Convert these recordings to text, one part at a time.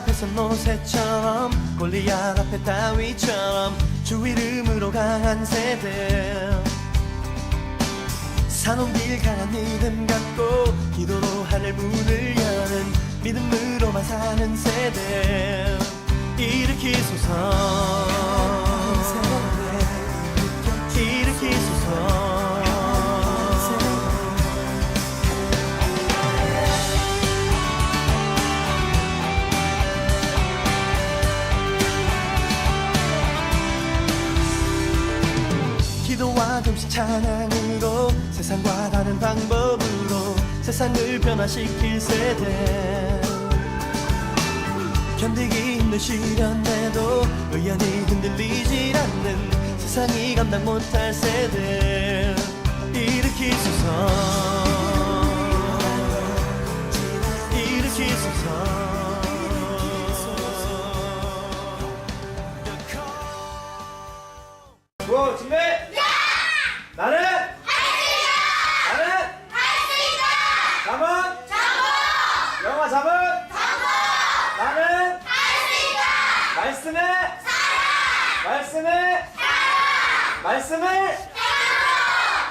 앞에서 노새처럼 골리앗 앞에 다윗처럼 주 이름으로 강한 세대. 산온길 강한 믿음 갖고 기도로 하늘 문을 여는 믿음으로만 사는 세대. 일으키소서. 일으키소서 금식 찬양으로 세상과 다른 방법으로 세상을 변화시킬 세대. 견디기 힘든 시련에도 의연히 흔들리질 않는 세상이 감당 못할 세대. 일으키소서 말씀을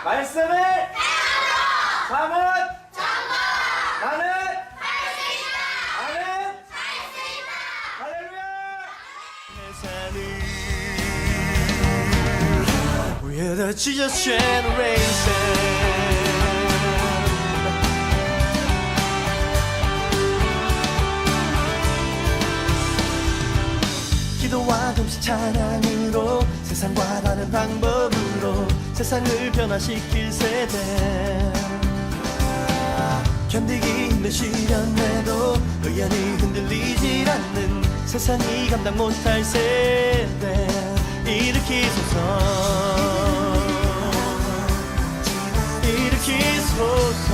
말씀을 잠은 나는 나는 할렐루야! We're the Jesus generation. 기도와 금식 찬양으로 세상과 다른 방법으로 세상을 변화시킬 세대. 견디기 힘든 시련에도 의연히 흔들리질 않는 세상이 감당 못할 세대. 일으키소서. 일으키소서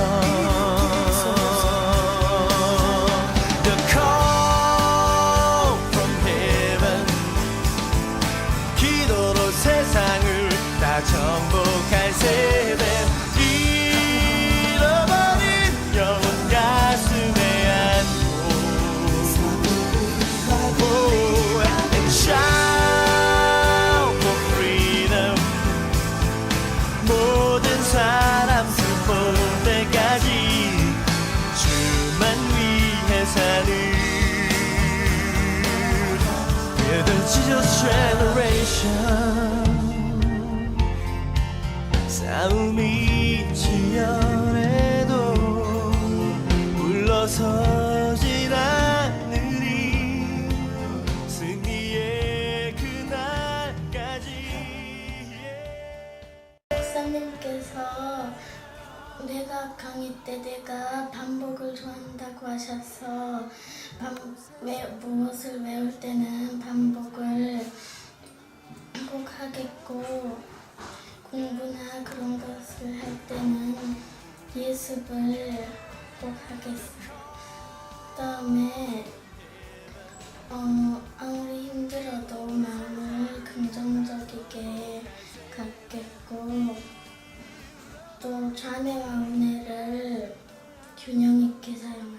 강의 때 내가 반복을 좋아한다고 하셔서 반, 외, 무엇을 외울 때는 반복을 꼭 하겠고 공부나 그런 것을 할 때는 예습을 꼭 하겠어요. 다음에 어, 아무리 힘들어도 마음을 긍정적이게 갖겠고 또 자매와 은혜를 균형 있게 사용하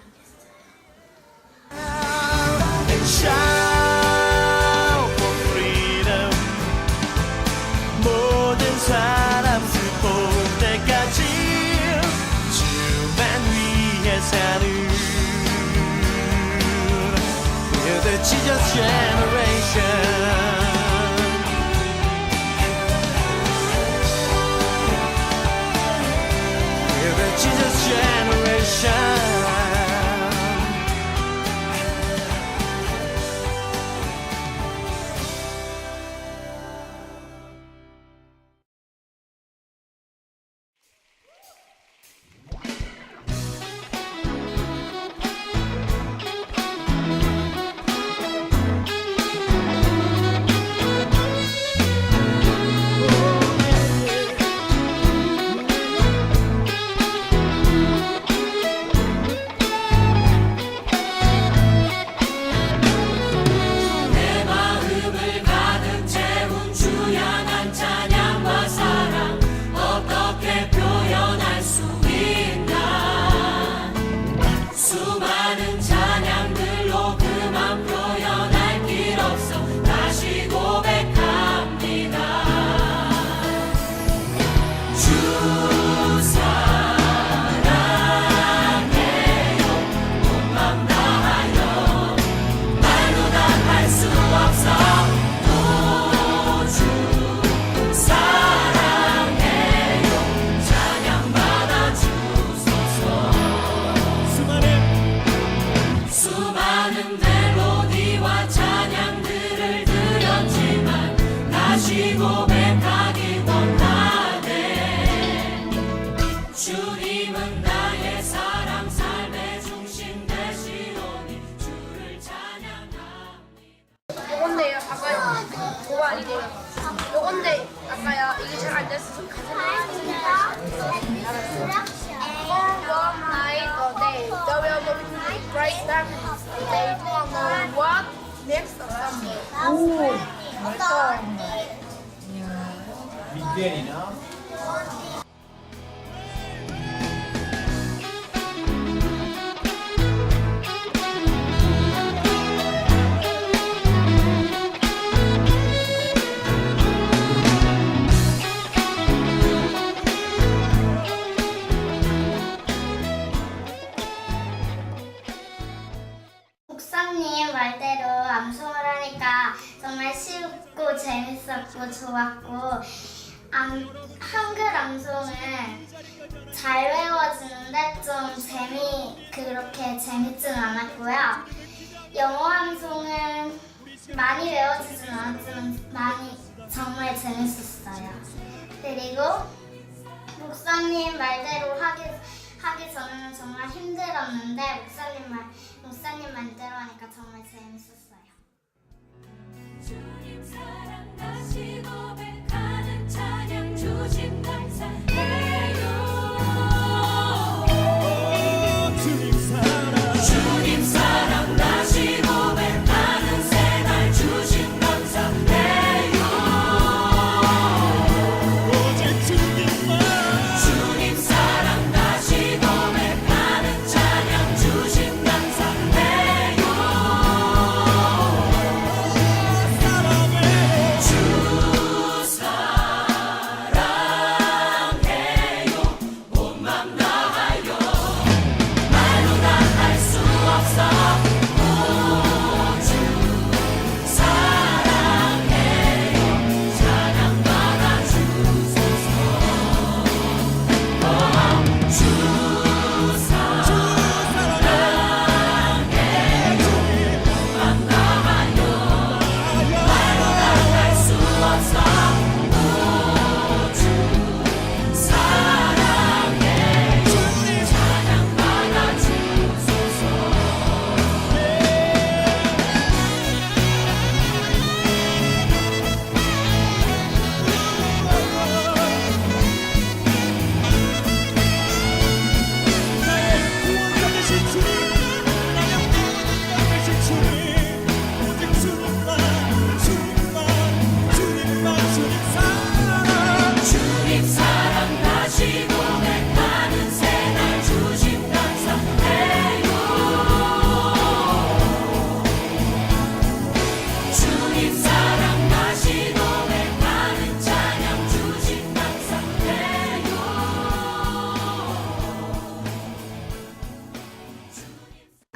Jesus generation. que 맞다. 재밌었고 좋았고 암, 한글 암송은 잘 외워지는데 좀 재미 그렇게 재밌진 않았고요. 영어 암송은 많이 외워지진 않았지만 많이 정말 재밌었어요. 그리고 목사님 말대로 하기 하기 전에는 정말 힘들었는데 목사님 말 목사님 말대로 하니까 정말 재밌었어요. 주님 사랑하시 고백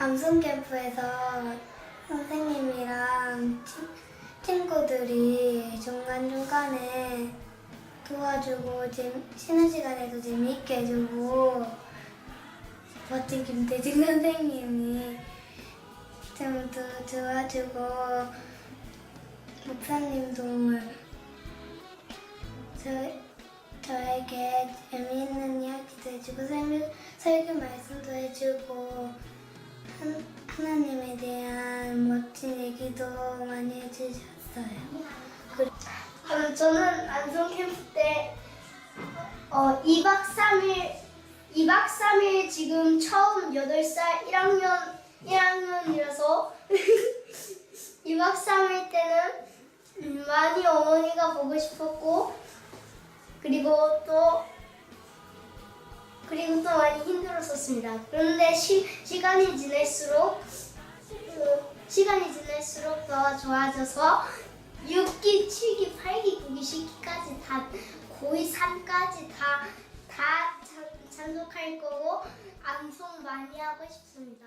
암송 캠프에서 선생님이랑 친- 친구들이 중간중간에 도와주고 재- 쉬는 시간에도 재미있게 해주고 멋진 김대중 선생님이 좀 도- 도와주고 목사님도 저, 저에게 재미있는 이야기도 해주고 설교, 말씀도 해주고 한, 하나님에 대한 멋진 얘기도 많이 해주셨어요. 그, 저는 안성 캠프 때 어, 2박 3일 2박 3일 지금 처음 8살 1학년 1학년이라서 2박 3일 때는 음, 많이 어머니가 보고 싶었고 그리고 또 그리고 또 많이 힘들었었습니다. 그런데 시, 시간이 지날수록 어, 시간이 지날수록 더 좋아져서 6기, 7기, 8기, 9기, 10기까지 다 고2, 3까지 다, 다 참- 참석할 거고 암송 많이 하고 싶습니다.